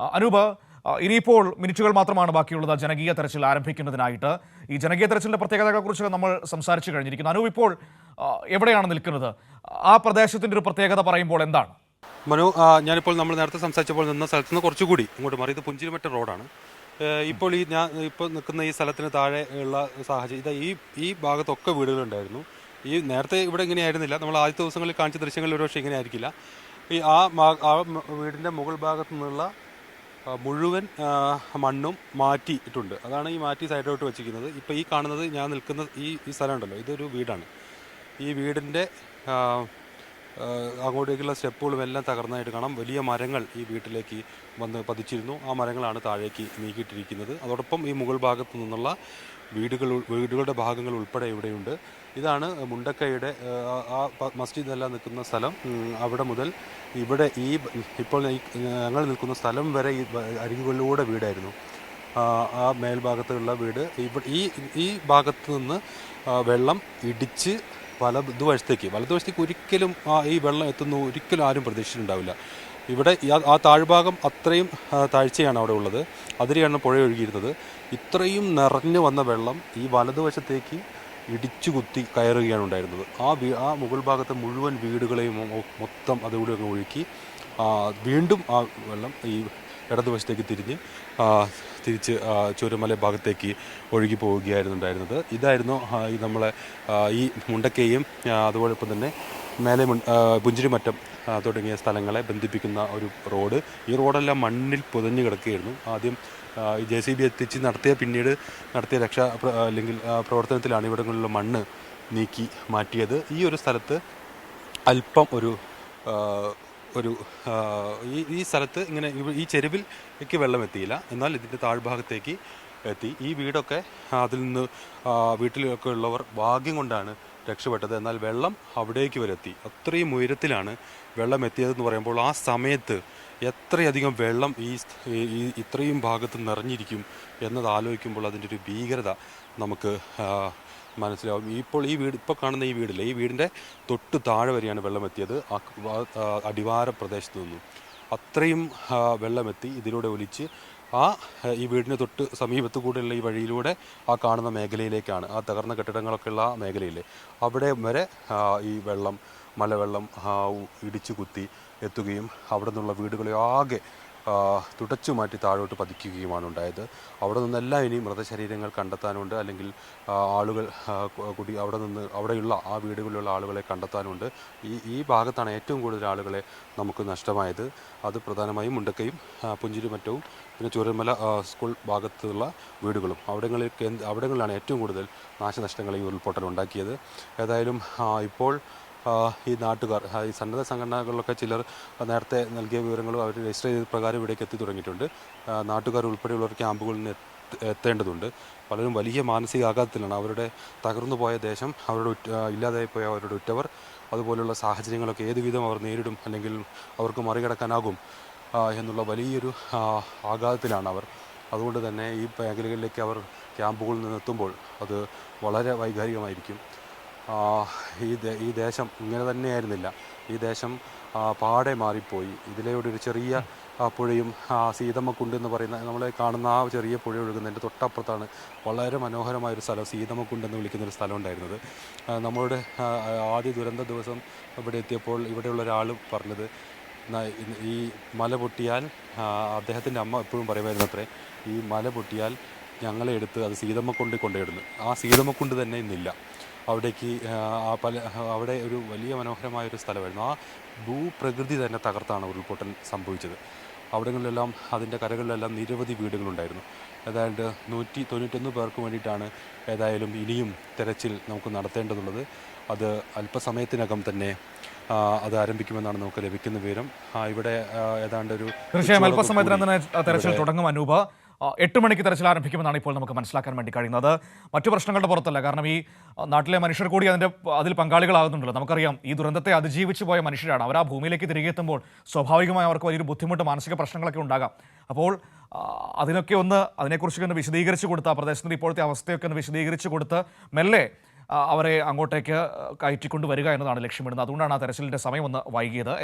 അനൂപ് ഇനിയിപ്പോൾ മിനിറ്റുകൾ മാത്രമാണ് ബാക്കിയുള്ളത്. ജനകീയ തെരച്ചിൽ ആരംഭിക്കുന്നതിനായിട്ട്. ഈ ജനകീയ തെരച്ചിലിന്റെ പ്രത്യേകതകളെക്കുറിച്ച് നമ്മൾ സംസാരിച്ചു കഴിഞ്ഞിരിക്കുന്നു. അനൂപ് ഇപ്പോൾ എവിടെയാണ് നിൽക്കുന്നത്? ആ പ്രദേശത്തിന്റെ ഒരു പ്രത്യേകത പറയുമ്പോൾ എന്താണ്? മനു ഞാനിപ്പോൾ നമ്മൾ നേരത്തെ സംസാരിച്ചപ്പോൾ നിന്ന സ്ഥലത്ത് നിന്ന് കുറച്ചുകൂടി ഇങ്ങോട്ട് മാറി. ഇത് പുഞ്ചിരിമറ്റ റോഡാണ്. ഇപ്പോൾ ഈ ഞാൻ ഇപ്പോൾ നിൽക്കുന്ന ഈ സ്ഥലത്തിന് താഴെ ഉള്ള സാഹചര്യം ഇതാ ഈ ഈ ഭാഗത്തൊക്കെ വീടുകളുണ്ടായിരുന്നു. ഈ നേരത്തെ ഇവിടെ ഇങ്ങനെയായിരുന്നില്ല. നമ്മൾ ആദ്യത്തെ ദിവസങ്ങളിൽ കാണിച്ച ദൃശ്യങ്ങളിൽ ഒരു പക്ഷേ ഇങ്ങനെ ആയിരിക്കില്ല ഈ ആ ആ വീടിന്റെ മുകൾ ഭാഗത്തു നിന്നുള്ള മുഴുവൻ മണ്ണും മാറ്റിയിട്ടുണ്ട്. അതാണ് ഈ മാറ്റി സൈഡോട്ട് വെച്ചിരിക്കുന്നത്. ഇപ്പോൾ ഈ കാണുന്നത് ഞാൻ നിൽക്കുന്ന ഈ ഈ സ്ഥലമുണ്ടല്ലോ ഇതൊരു വീടാണ്. ഈ വീടിന്റെ അങ്ങോട്ടേക്കുള്ള സ്റ്റെപ്പുകളും എല്ലാം തകർന്നതായിട്ട് കാണാം. വലിയ മരങ്ങൾ ഈ വീട്ടിലേക്ക് വന്ന് പതിച്ചിരുന്നു. ആ മരങ്ങളാണ് താഴേക്ക് നീക്കിയിട്ടിരിക്കുന്നത്. അതോടൊപ്പം ഈ മുകൾ ഭാഗത്തു നിന്നുള്ള വീടുകൾ വീടുകളുടെ ഭാഗങ്ങൾ ഉൾപ്പെടെ ഇവിടെയുണ്ട്. ഇതാണ് മുണ്ടക്കൈയുടെ ആ, മസ്ജിദ് എല്ലാം നിൽക്കുന്ന സ്ഥലം. അവിടെ മുതൽ ഇവിടെ ഈ ഇപ്പോൾ ഞങ്ങൾ നിൽക്കുന്ന സ്ഥലം വരെ ഈ അരികുകളിലൂടെ വീടായിരുന്നു. ആ, മേൽഭാഗത്തുള്ള വീട്. ഈ ഈ ഭാഗത്ത് നിന്ന് വെള്ളം ഇടിച്ച് വലതുവശത്തേക്ക് വലതുവശത്തേക്ക് ഒരിക്കലും ഈ വെള്ളം എത്തുന്നു ഒരിക്കലും ആരും പ്രതീക്ഷിച്ചിട്ടുണ്ടാവില്ല. ഇവിടെ ആ- താഴ്ഭാഗം അത്രയും താഴ്ചയാണ് അവിടെ ഉള്ളത്. അതിലെയാണ് പുഴ ഒഴുകിയിരുന്നത്. ഇത്രയും നിറഞ്ഞു വന്ന വെള്ളം ഈ വലതുവശത്തേക്ക് ഇടിച്ചു കുത്തി കയറുകയാണ് ഉണ്ടായിരുന്നത്. ആ വീ ആ മുകൾ ഭാഗത്തെ മുഴുവൻ വീടുകളെയും മൊത്തം അതുകൂടി ഒഴുക്കി വീണ്ടും ആ വെള്ളം ഈ ഇടതുവശത്തേക്ക് തിരിഞ്ഞ് തിരിച്ച് ചുരമല ഭാഗത്തേക്ക് ഒഴുകി പോവുകയായിരുന്നു ഉണ്ടായിരുന്നത് ഇതായിരുന്നു ഈ നമ്മളെ ഈ മുണ്ടക്കയും അതുപോലൊപ്പം തന്നെ മേലെ പുഞ്ചിരിമറ്റം തുടങ്ങിയ സ്ഥലങ്ങളെ ബന്ധിപ്പിക്കുന്ന ഒരു റോഡ്. ഈ റോഡെല്ലാം മണ്ണിൽ പുതഞ്ഞു കിടക്കുകയായിരുന്നു. ആദ്യം ജെ സി ബി എത്തിച്ച് നടത്തിയ പിന്നീട് നടത്തിയ രക്ഷാ അല്ലെങ്കിൽ പ്രവർത്തനത്തിലാണ് ഇവിടങ്ങളിലുള്ള മണ്ണ് നീക്കി മാറ്റിയത്. ഈ ഒരു സ്ഥലത്ത് അല്പം ഒരു ഒരു ഈ ഈ സ്ഥലത്ത് ഇങ്ങനെ ഈ ചെരുവിൽ എനിക്ക് വെള്ളം എത്തിയില്ല. എന്നാൽ ഇതിന്റെ താഴ്ഭാഗത്തേക്ക് എത്തി. ഈ വീടൊക്കെ അതിൽ നിന്ന് വീട്ടിലൊക്കെ ഉള്ളവർ ഭാഗ്യം കൊണ്ടാണ് രക്ഷപ്പെട്ടത്. എന്നാൽ വെള്ളം അവിടേക്ക് വരെ എത്തി അത്രയും ഉയരത്തിലാണ് വെള്ളം എത്തിയതെന്ന് പറയുമ്പോൾ ആ സമയത്ത് എത്രയധികം വെള്ളം ഈ ഇത്രയും ഭാഗത്ത് നിറഞ്ഞിരിക്കും എന്നത് ആലോചിക്കുമ്പോൾ അതിന്റെ ഒരു ഭീകരത നമുക്ക് മനസ്സിലാവും. ഇപ്പോൾ ഈ വീട് ഇപ്പോൾ കാണുന്ന ഈ വീടില്ല ഈ വീടിന്റെ തൊട്ട് താഴെ വരെയാണ് വെള്ളം എത്തിയത്. അടിവാര പ്രദേശത്ത് നിന്നും. അത്രയും വെള്ളമെത്തി ഇതിലൂടെ ഒലിച്ച് ആ ഈ വീടിന് തൊട്ട് സമീപത്ത് കൂടെയുള്ള ഈ വഴിയിലൂടെ ആ കാണുന്ന മേഖലയിലേക്കാണ് ആ തകർന്ന കെട്ടിടങ്ങളൊക്കെ ഉള്ള ആ മേഖലയിലെ. അവിടെ വരെ ഈ വെള്ളം മലവെള്ളം ഇടിച്ചു കുത്തി എത്തുകയും അവിടെ നിന്നുള്ള വീടുകളെ ആകെ തുടച്ചു മാറ്റി താഴോട്ട് പതിക്കുകയുമാണ് ഉണ്ടായത്. അവിടെ നിന്നെല്ലാം ഇനി മൃതശരീരങ്ങൾ കണ്ടെത്താനുണ്ട്. അല്ലെങ്കിൽ ആളുകൾ കുടി അവിടെ നിന്ന് അവിടെയുള്ള ആ വീടുകളിലുള്ള ആളുകളെ കണ്ടെത്താനുണ്ട്. ഈ ഈ ഭാഗത്താണ് ഏറ്റവും കൂടുതൽ ആളുകളെ നമുക്ക് നഷ്ടമായത്. അത് പ്രധാനമായും മുണ്ടക്കയും പുഞ്ചിരിമറ്റവും പിന്നെ ചൂരന്മല സ്കൂൾ ഭാഗത്തുള്ള വീടുകളും. അവിടങ്ങളിൽ അവിടങ്ങളിലാണ് ഏറ്റവും കൂടുതൽ നാശനഷ്ടങ്ങൾ ഈ ഉരുൾപൊട്ടൽ ഉണ്ടാക്കിയത് ഏതായാലും ഇപ്പോൾ ഈ നാട്ടുകാർ ഈ സന്നദ്ധ സംഘടനകളിലൊക്കെ ചിലർ നേരത്തെ നൽകിയ വിവരങ്ങളും അവർ രജിസ്റ്റർ ചെയ്ത പ്രകാരം ഇവിടേക്ക് എത്തി തുടങ്ങിയിട്ടുണ്ട്. നാട്ടുകാർ ഉൾപ്പെടെയുള്ളവർ ക്യാമ്പുകളിൽ നിന്ന് എത്തേണ്ടതുണ്ട്. പലരും വലിയ മാനസികാഘാതത്തിലാണ്. അവരുടെ തകർന്നു പോയ ദേശം അവരുടെ ഇല്ലാതായി പോയ അവരുടെ ഉറ്റവർ അതുപോലെയുള്ള സാഹചര്യങ്ങളൊക്കെ ഏത് വിധം അവർ നേരിടും അല്ലെങ്കിൽ അവർക്ക് മറികടക്കാനാകും എന്നുള്ള വലിയൊരു ആഘാതത്തിലാണ് അവർ. അതുകൊണ്ട് തന്നെ ഈ മേഖലകളിലേക്ക് അവർ ക്യാമ്പുകളിൽ നിന്ന് എത്തുമ്പോൾ അത് വളരെ വൈകാരികമായിരിക്കും. ഈ ഈ ദേശം ഇങ്ങനെ തന്നെയായിരുന്നില്ല. ഈ ദേശം പാടെ മാറിപ്പോയി. ഇതിലൂടെ ഒരു ചെറിയ പുഴയും ആ, സീതമ്മക്കുണ്ട് എന്ന് പറയുന്ന നമ്മൾ കാണുന്ന ആ ചെറിയ പുഴ ഒഴുകുന്നതിന്റെ തൊട്ടപ്പുറത്താണ് വളരെ മനോഹരമായ ഒരു സ്ഥലം സീതമ്മക്കുണ്ട് എന്ന് വിളിക്കുന്ന ഒരു സ്ഥലം ഉണ്ടായിരുന്നത്. നമ്മളുടെ ആദ്യ ദുരന്ത ദിവസം ഇവിടെ എത്തിയപ്പോൾ ഇവിടെയുള്ള ഒരാൾ പറഞ്ഞത് ഈ മല പൊട്ടിയാൽ അദ്ദേഹത്തിന്റെ അമ്മ എപ്പോഴും പറയുമായിരുന്നു അത്രേ ഈ മല പൊട്ടിയാൽ ഞങ്ങളെ എടുത്ത് അത് സീതമ്മക്കുണ്ടിൽ കൊണ്ടുപോയിടുന്നു. ആ സീതമ്മക്കുണ്ട് തന്നെ ഇന്നില്ല. അവിടേക്ക് പല അവിടെ ഒരു വലിയ മനോഹരമായ ഒരു സ്ഥലമായിരുന്നു. ആ ഭൂപ്രകൃതി തന്നെ തകർത്താണ് ഉരുൾപൊട്ടൽ സംഭവിച്ചത്. അവിടങ്ങളിലെല്ലാം അതിന്റെ കരകളിലെല്ലാം നിരവധി വീടുകളുണ്ടായിരുന്നു. ഏതാണ്ട് നൂറ്റി തൊണ്ണൂറ്റൊന്ന് പേർക്ക് വേണ്ടിയിട്ടാണ് ഏതായാലും ഇനിയും തെരച്ചിൽ നമുക്ക് നടത്തേണ്ടതുള്ളത്. അത് അല്പസമയത്തിനകം തന്നെ അത് ആരംഭിക്കുമെന്നാണ് നമുക്ക് ലഭിക്കുന്ന വിവരം. ഇവിടെ ഏതാണ്ട് ഒരു തീർച്ചയായും അല്പസമയത്തിനകം തന്നെ തെരച്ചിൽ തുടങ്ങും അനൂപ്. എട്ട് മണിക്ക് തെരച്ചിൽ ആരംഭിക്കുമെന്നാണ് ഇപ്പോൾ നമുക്ക് മനസ്സിലാക്കാൻ വേണ്ടി കഴിയുന്നത്. മറ്റു പ്രശ്നങ്ങളുടെ പുറത്തല്ല. കാരണം ഈ നാട്ടിലെ മനുഷ്യർ കൂടി അതിന്റെ അതിൽ പങ്കാളികളാകുന്നുണ്ടല്ലോ. നമുക്കറിയാം ഈ ദുരന്തത്തെ അതിജീവിച്ച് പോയ മനുഷ്യരാണ്. അവർ ആ ഭൂമിയിലേക്ക് തിരികെ എത്തുമ്പോൾ സ്വാഭാവികമായി അവർക്ക് വലിയൊരു ബുദ്ധിമുട്ട് മാനസിക പ്രശ്നങ്ങളൊക്കെ ഉണ്ടാകാം. അപ്പോൾ അതിനൊക്കെ ഒന്ന് അതിനെക്കുറിച്ചൊക്കെ ഒന്ന് വിശദീകരിച്ച് കൊടുത്ത് ആ പ്രദേശത്തിന്റെ ഇപ്പോഴത്തെ അവസ്ഥയൊക്കെ ഒന്ന് വിശദീകരിച്ച് കൊടുത്ത് മെല്ലെ അവരെ അങ്ങോട്ടേക്ക് കയറ്റിക്കൊണ്ട് വരിക എന്നതാണ് ലക്ഷ്യമിടുന്നത്. അതുകൊണ്ടാണ് ആ തെരച്ചിലിന്റെ സമയം ഒന്ന് വൈകിയത്.